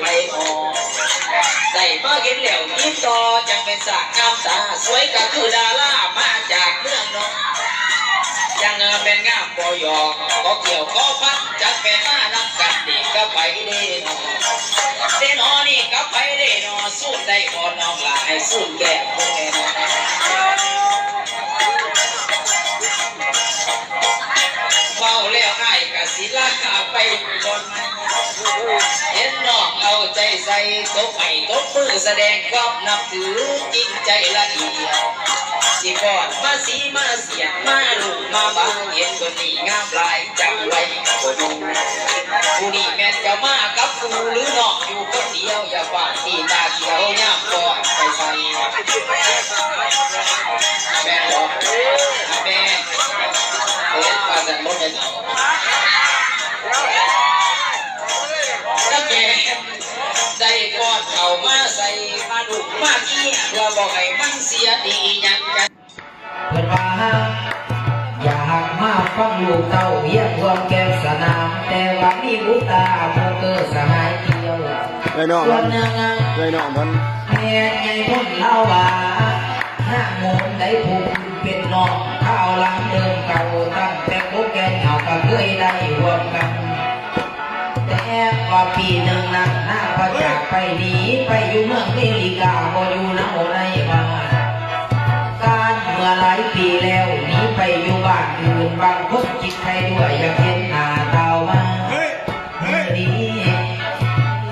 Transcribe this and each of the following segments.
ไปออกใส่มาเห็นแล้วยิ้มต่อจังเป็นสากงามตา สวยก็คือดารามาจากเมืองนองยังเป็นงามปอยอกก็เกี่ยวก็พัดจักเป็นมานำกันดีก็ไปเด้นอเด้นอนี่ก็ไปเด้นอสู้ได้อ่อนน้องหลายสู้แก่พวกแน่นอนเมาแล้วง่ายกะสิลาไปบนมัน ใจใส่ตบไห้ตบมือแสดงความนับถือจริงใจละเอียดสิกอดมาสีมาเสียงมาลูกมาบางเห็นคนนี้งามลายจำไว้ก็ดูผู้นี้แม่นจะมากับกูหรือนองอยู่คนเดียวอย่าฝากที่ตาเขียวย่ำก่อนไปใส่แม่บอกแม่เห็นปลาสันมดเป็น ดุมาเกี้ยเพื่อบอกให้มันเสียดีหยังกันเพิ่นว่าอยากมาฟังลูกเต้าเยี่ยมรวมแก้วสนาม แต่ว่ามีบุตาโมเกอร์สหายเดียวเลยน้องมันเลยน้องมันแม่ไงพ้นเล่าว่าห้างมนได้ผูกเป็นน้องข้าวหลังเดิมเก่าตั้งแต่พวกแกเหงาก็เคยได้รวมกัน แต่ว่าปีหนึ่งนั้น ไปหนีไปอยู่เมืองเมริกาบ่อยู่น้ำโอในบ้านการเมื่อหลายปีแล้วหนีไปอยู่บ้านอื่นบางคนคิดใครด้วยอยากเห็นหน้าเตามาเมื่อนี้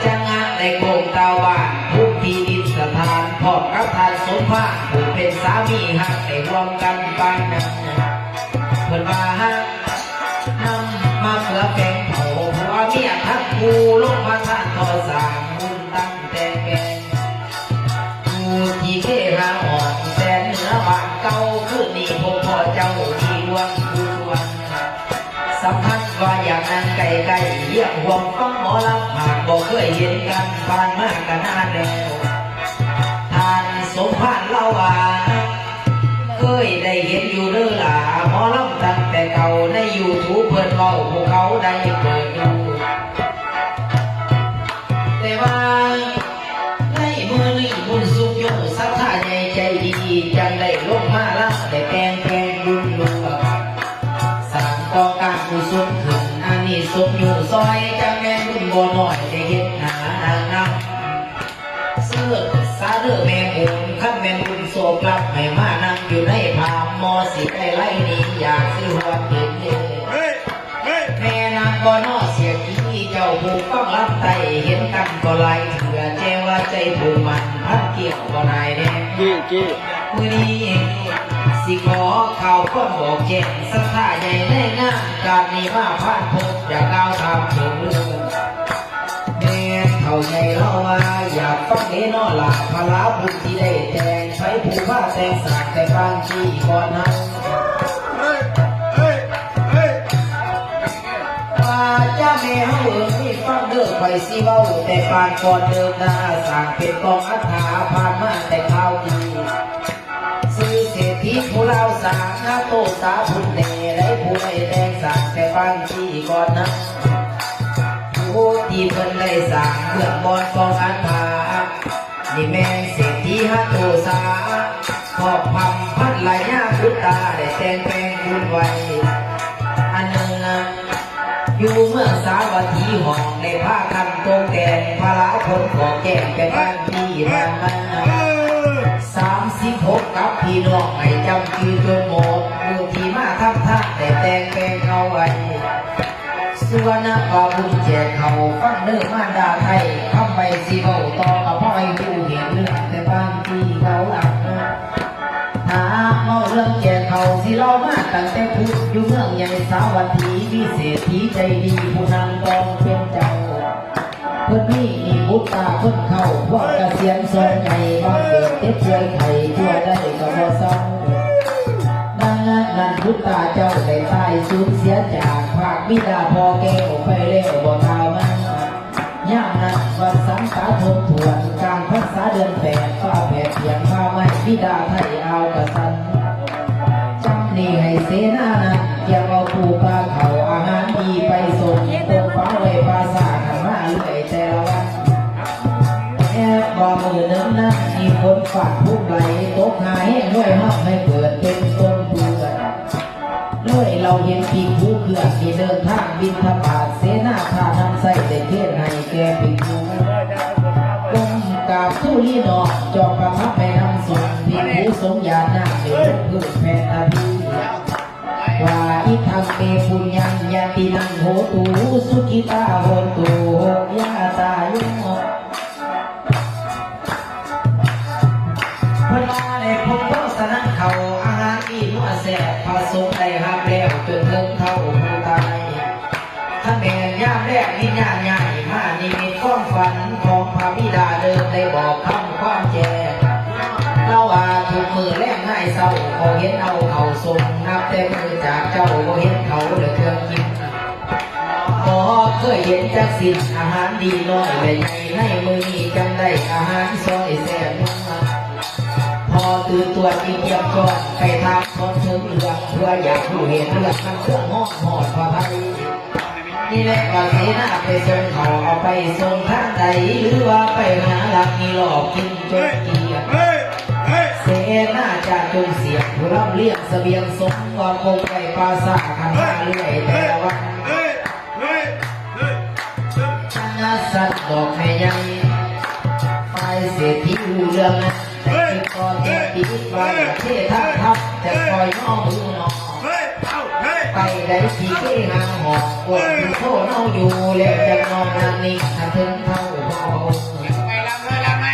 จะงานในโกงเตาบ้านผู้ที่ดินสถานพร้อมกับทานสมภารผู้เป็นสามีหักได้รวมกันปานนั้นเพิ่นว่าฮัก ผู้ที่เคหอ่อนแสนเหนือบานเก่าคือนี่พบพ่อเจ้าที่ดวงคือดวงสัมพันธ์ว่าอย่างนั้นไกลไกลเรียกหวงฟังหมอลำหากบอกเคยเห็นกันผ่านมากกันนานแล้วทานสมพันธ์เล่าว่าเคยได้เห็นอยู่เด้อหล่ะหมอลำตั้งแต่เก่าในยูทูบเพิ่นเว้าพวกเขาได้เปิด นอยากสิหัวเห็นเด้แม่นางบ่นอเสียทีเจ้าผูกต้องรับไตเห็นกันก็ไหลเถื่อเจว่าใจผูกมันพัดเกี่ยวก็นายแน่กี้กี้มือนี้เองสิขอข่าวคนบอกแจ้งสัทธาใหญ่ในงานการนี้มาผ่านพบอยากก้าวทำถึงเรื่องแม่เท่าใหญ่เล่าว่าอยากฟังเด้นอหลาพลาบุญที่ได้แต่งใช้ผู้ว่าแต่งสากแต่บางที่ก่อนนั้น จ้าแม่เฮาเอิ้นมีฟังเด้อไปสิเว้าแต่ปานก่อนเดิมหน้าสร้างเป็นกองอัฐาผ่านมาแต่ข้าวดีซื้อเศรษฐีผู้เล่าสร้างหน้าโตสาพุ่นเนได้ผู้ใดแต่งสร้างแต่ปานที่ก่อนนั้นผู้ที่เพิ่นได้สร้างเพื่อบอนกองอัฐานี่แม่เศรษฐีฮัตโตสาขอบพัมพัดไหลหน้าพุตตาได้แต่งแปลงบุญไว้อันหนึ่ง อยู่เมื่อสาวัตถีห้องในผ้ากันตรงแดงพระคนขอแก้มเป็นบ้านพี่ทางมาสามสิบหกกับพี่น้องให้จำคือจนหมดมือที่มาทำท่าแต่แต่งแปลงเขาไว้สุวรรณบาบุญแจกเขาฟังเนื้อมารดาไทยทำไปสิเบาต่อกับพ่อให้ผู้เห็นเรื่องแต่บ้านที่เขาหลับนะหาเมาเรื่องแก่เขาสิเล่ามาตั้งแต่พุทธอยู่เมืองใหญ่สาวัตถี วิเศรษทีใจดีผู้นำกองเป็นเจ้าเพื่อนนี่มีบุตรตาเพื่อนเข้าพวกเกษียณทรงใหญ่บางเกิดเจ็บป่วยไข้ทั่วได้ก็บ่เศร้าดังนั้นนั่นพุทธตาเจ้าได้ตายสูญเสียจากภาคบิดาพ่อแก้วไปแล้วบ่ทามันย่ามนั้นวันสังสาทบทวนกลางพรรษาเดือนแปดฟ้าแผ่เพียงฟ้าไม่บิดาไทยเอากระสัน ให้เปิดเป็นต้นเพื่อนด้วยเราเห็นปีกผู้เกือกที่เดินทางบินทบาทเสนาพาทำใส่แต่เทศในแกปีกผู้กงกาบสู้ลีนอกจอบประทับไปนำส่งปีกผู้สมยาหน้าเป็นพื่อแพทย์พิว่าอิทังเปปุญยังยาตินังโหตูสุกิตาโหตูยาตายุโาณใหญ่มานิมิตความฝันของพระบิดาเดิมได้บอกคำความแจเราว่าถูกมือแรกง่ายเศร้าพอเห็นเอาเขาทรงนับแต่มือจากเจ้าก็เห็นเขาเหลือเครื่องกินพอเคยเห็นจักสินอาหารดีน้อยและใหญ่ในมือนี้จำได้อาหารซอยแซ่บพอตื่นตัวจริงเยี่ยมก่อนไปทำคนถึงเรื่องเพื่ออยากรู้เห็นเรื่องมันเครื่องห้องหอดพระไทย นี่แหละว่าเสนาไปส่งเขาเอาไปส่งทางใดหรือว่าไปหาหลักมีหลอกกินจนเกลียดเสนาจะจงเสียงผู้รับเลี้ยงเสบียงสมก่อนคงไปปราสาทขันหาเรื่อยแต่วันเฮ้ยเฮ้ยเฮ้ยชนะสัตว์ดอกแม่ใหญ่ไปเศรษฐีหูเรื่องนั้นแต่คิดก่อนเด็กดีไว้เททับทับจะคอยน้อมือน้อเฮ้อ้าเฮ้ย ไปได้ที่เก้หางหอกกดโทษเอาอยู่แล้วจะนอนนานนิ่งถ้าถึงเท่าเบา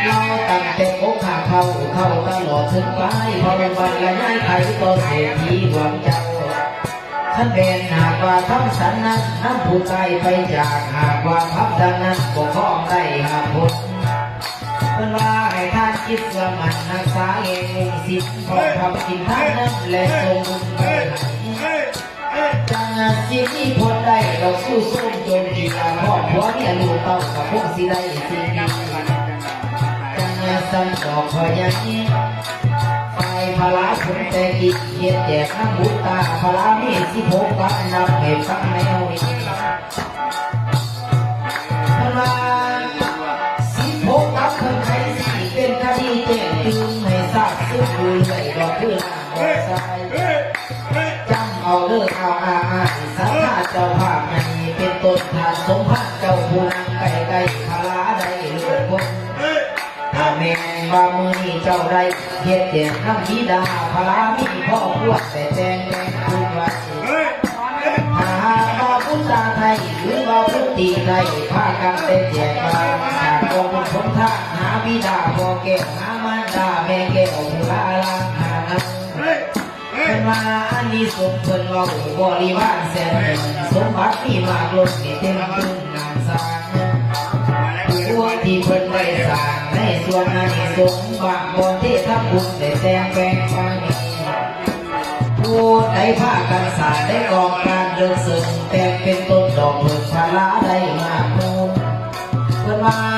เราตั้งแต่อกขาเข้าเข้าตลอดถึงปลายพอเป็นวันละย้ายไขก็เศรษฐีหวังเจ้าท่านเป็นหากว่าทำสันนั้นน้ำผู้ใจไปจากหากว่าทับดังนั้นก็ข้องได้หากผลเป็นว่าให้ท่านคิดเสื่อมันรักษาเองมุงสิทธิ์พอทำกินท่านนั้นและทรงบุญไปให้ ฮ้ยจังสิที่พอได้เราสู้สู้จนที่ลาครอบครัวเนี่ยลูกเต้ากับพวกสิได้สิ่งนี้จังสันดอกพอยังนี้ไฟพลาผมแต่กินเย็ดแจกน้ำบุตตาพลามีสิหกวันนับให้ฟังแนวนี้พลาสิหกกับคนไทยสี่เป็นคดีแจ้งตึงให้ทราบซึ่งดูเรื่อยดอกเพื่อนบอกสายเฮ้ยเฮ้ยจ เอาเลิกเอาอาอาสัทธาเจ้าภาพในเป็นต้นทานสมภาพเจ้าผู้นำไก่ไก่พลาได้เลือกคนเฮ้ยถ้าแม่นว่ามือนี้เจ้าได้เฮ็ดแจกน้ำธิดาพลามีพ่อพวกแต่แจงแจงคุณไว้เฮ้ยเฮ้ยถ้าหากว่าพุทธาไทยหรือว่าพุทธีไทยพากันเต้นแจกมาหากกองบุญผลทางหาบิดาพ่อแก้วหามารดาแม่แก้วผู้ลาลางหานังเฮ้ย เป็นว่าอันนี้สมเพิ่นเว่าบริวารแสนสมบัติมีมากล้นนี่เต็มตึ้งงานสร้างผู้ที่เพิ่นได้สร้างในส่วนอานิสงส์บางบอนที่ทำบุญได้แต่งแปลงไปนี่ผู้ใดพากันสาได้กองการเดินสึงแต่เป็นต้นดอกเพิ่นพลาได้มากมูลเพิ่นว่า